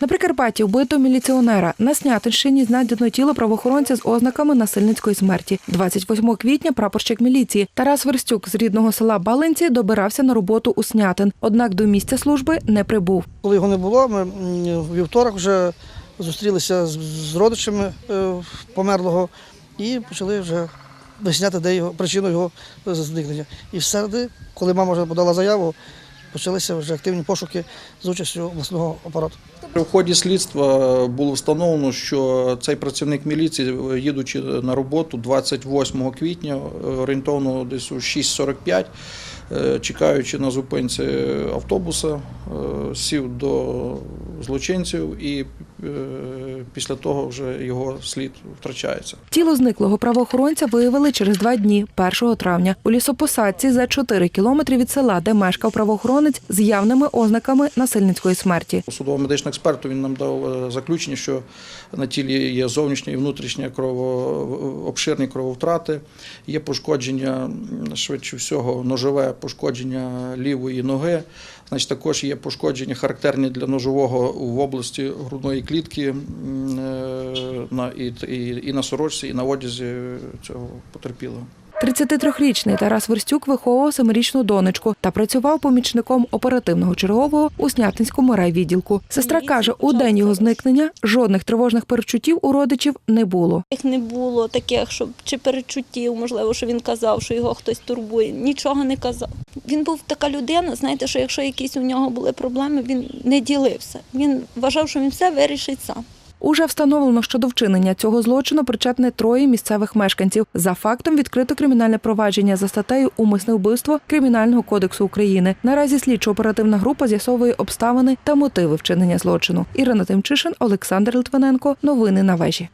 На Прикарпатті вбито міліціонера. На Снятинщині знайдено тіло правоохоронця з ознаками насильницької смерті. 28 квітня прапорщик міліції Тарас Верстюк з рідного села Балинці добирався на роботу у Снятин. Однак до місця служби не прибув. Коли його не було, ми у вівторок вже зустрілися з, родичами е, померлого і почали вже виясняти, де його причину його зникнення. І в середи, коли мама вже подала заяву, почалися вже активні пошуки з участю обласного апарату. У ході слідства було встановлено, що цей працівник міліції, їдучи на роботу 28 квітня, орієнтовно десь у 6.45, е, чекаючи на зупинці автобуса, е, сів до злочинців і після того вже його слід втрачається. Тіло зниклого правоохоронця виявили через два дні, 1 травня, у лісопосадці за 4 кілометри від села, де мешкав правоохоронець з явними ознаками насильницької смерті. Судово-медичний експерт він нам дав е, заключення, що на тілі є зовнішня і внутрішня крово, обширні крововтрати, є пошкодження, швидше всього, ножове пошкодження лівої ноги. Значить, також є пошкодження характерні для ножового в області грудної клітки е, на, і, і, і на сорочці, і на одязі цього потерпілого. 33-річний Тарас Верстюк виховував семирічну донечку та працював помічником оперативного чергового у Снятинському райвідділку. Сестра каже, у день його зникнення жодних тривожних перечуттів у родичів не було. Їх не було таких, щоб чи перечуттів, можливо, що він казав, що його хтось турбує. Нічого не казав. Він був така людина, знаєте, що якщо якісь у нього були проблеми, він не ділився. Він вважав, що він все вирішить сам. Уже встановлено, що до вчинення цього злочину причетне троє місцевих мешканців. За фактом відкрито кримінальне провадження за статтею Умисне вбивство Кримінального кодексу України. Наразі слідчо-оперативна група з'ясовує обставини та мотиви вчинення злочину. Ірина Тимчишин, Олександр Литвиненко. Новини на вежі.